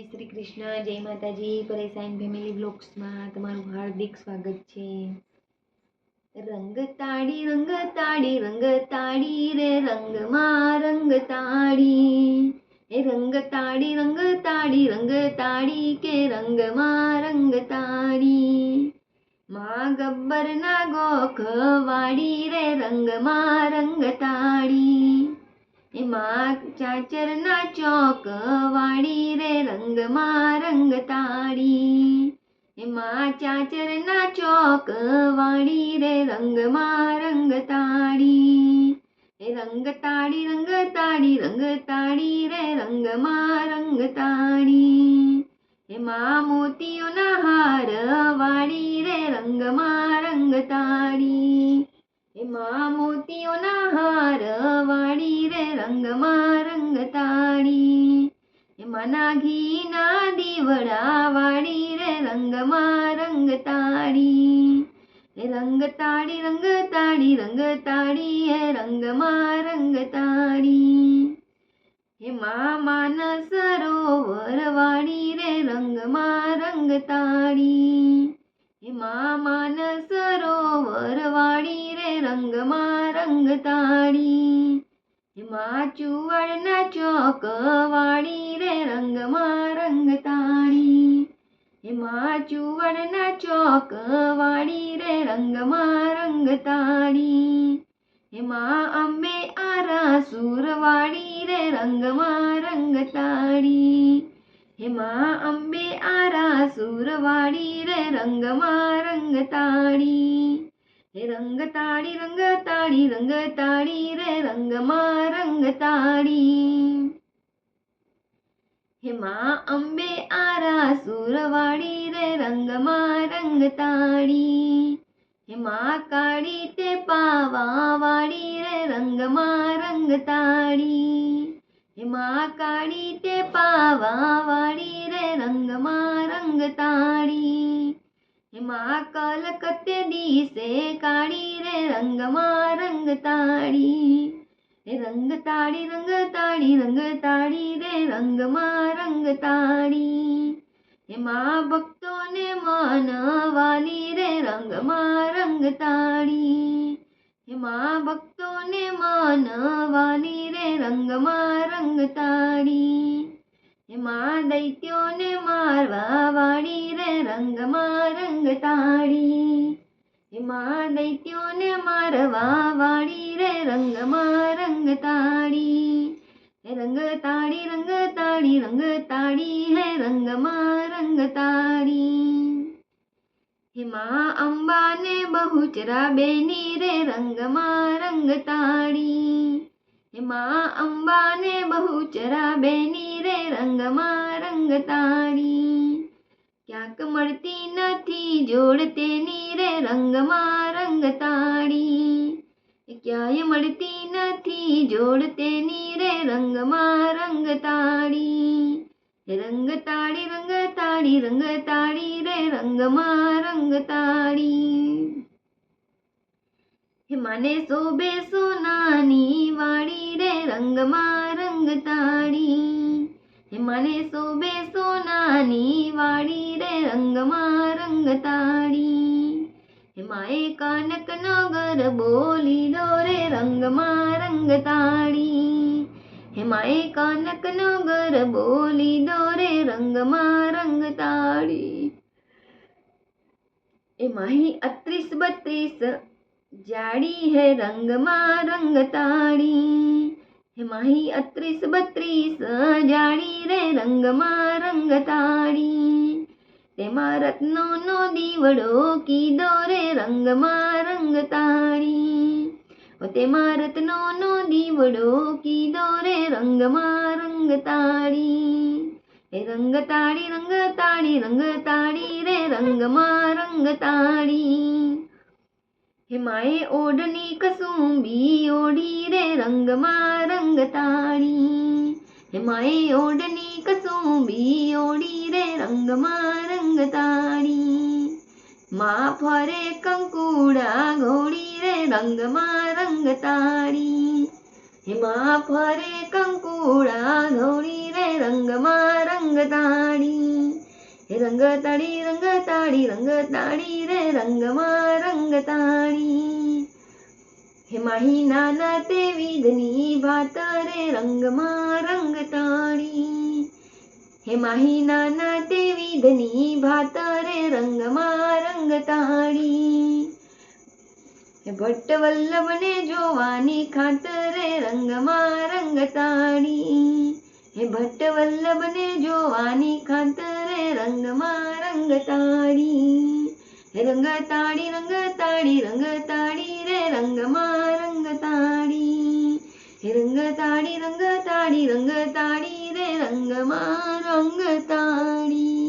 શ્રી કૃષ્ણ, જય માતાજી. પરેશાન ફેમિલી બ્લોગ્સમાં તમારું હાર્દિક સ્વાગત છે. રંગ તાળી રંગ તાળી રંગ તાળી રે, રંગમાં રંગ તાળી. એ રંગ તાળી રંગ તાળી રંગ તાળી કે રંગમાં રંગ તાળી? માં ગબ્બરના ગોખ વાળી રે, રંગમાં રંગ તાળી. એમાં ચાચરના ચોક વાળી રે રંગમાં રંગ તાળી એમાં ચાચરના ચોક વાળી રે રંગમાં રંગ તાળી એ રંગ તાળી રંગ તાળી રંગ તાળી રે રંગમાં રંગ તાળી એમાં મોતીઓના હાર વાળી રે રંગમાં રંગ તાળી એમાં મોતીઓના એમાં નાઘીના દીવડા વાળી રે રંગમાં રંગ તાળી એ રંગ તાળી રંગ તાળી રંગ તાળી હે રંગમાં રંગ તાળી એમાં માનસ સરોવર વાળી રે રંગમાં રંગ તાળી એમાં માનસ સરોવર વાળી રે રંગમાં રંગ તાળી એમાં ચુવડના ચોક વાળી રે રંગમાં રંગતાણી. એમાં ચુવડના ચોક વાળી રે રંગમાં રંગતાણી. એમાં અંબે આરા સુર વાળી રે રંગમાં રંગતાણી. એમાં અંબે આરા સુરવાળી રે રંગમાં રંગ તાળી હે રંગ તાળી રંગ તાળી રંગ તાળી રે રંગમાં રંગ તાળી હેમાં અંબે આરા સુરવાળી રે રંગમાં રંગ તાળી હેમાં કાળી તે પાવા વાળી રે રંગમાં રંગ તાળી એમાં કલકત્તે દિશે કાળી રે રંગમાં રંગ તાળી એ રંગ તાળી રંગ તાળી રંગ તાળી રે રંગમાં રંગ તાળી એમાં ભક્તોને મન વાલી રે રંગમાં રંગ તાળી એમાં ભક્તોને મન વાલી રે રંગમાં રંગ તાળી એમાં દૈત્યોને મારવા વાળી રે રંગમાં રંગ તાળી. એમાં દૈત્યોને મારવા વાળી રે રંગમાં રંગ તાળી. હે રંગ તાળી રંગ તાળી રંગ તાળી હે રંગમાં રંગ તાળી. હિમા અંબાને બહુચરા બેની રે રંગમાં રંગ તાળી. હિમા અંબાને બહુચરા બેની રે રંગમાં રંગ તારી ક્યાંક મળતી નથી જોડ તેની રે રંગમાં રંગ તારી ક્યાંય મળતી નથી જોડ તેની રે રંગમાં રંગ તાળી રંગ તાળી રંગ તાળી રંગ તાળી રે રંગમાં રંગ તાળી હે મને શોભે સોનાની વાળી રે, રંગમાં રંગ તાળી. હે, મને શોભે સોનાની વાળી રે, રંગમાં રંગ તાળી. હે, માએ કાનક નગર બોલી દો રે, રંગમાં રંગ તાળી. હે, માએ કાનક નગર બોલી દો રે, રંગમાં રંગ તાળી. એ માહી અત્રીસ બત્રીસ જાડી હે રંગમાં રંગ તાળી હે માહી અત્રીસ બત્રીસ, જાડી રે રંગમાં રંગ તાળી તેમાં રત્નોનો દીવડો કીધો રે રંગમાં રંગ તાળી તેમાં રત્નોનો દીવડો કીધો રે રંગમાં રંગ તાળી એ રંગ તાળી રંગ તાળી રંગ તાળી રે રંગમાં રંગ તાળી હે માએ ઓઢની કસુંબી ઓઢી રે રંગમાં રંગ તાળી હે માએ ઓઢની કસુંબી ઓઢી રે રંગમાં રંગ તાળી માં ફરે કંકુડા ઘોડી રે રંગમાં રંગ તાળી હે માં ફરે કંકુડા ઘોડી રે રંગમાં રંગતાળી હે રંગતાળી રંગતાળી રંગતાળી રે રંગમાં રંગતાળી હે માહી નાના તે વિધની વાત રે રંગમાં રંગતાળી હે માહી નાના તે વિધની ભાત રે રંગમાં રંગતાળી ભટ્ટ વલ્લભને જોવાની ખાતરે રંગમાં રંગતાળી હે ભટ્ટ વલ્લભને જોવાની ખાતરે રંગમાં રંગતાળી હે રંગતાળી રંગતાળી રંગતાળી રે રંગમાં રંગતાળી હે રંગતાળી રંગતાળી રંગતાળી રે રંગમાં રંગતાળી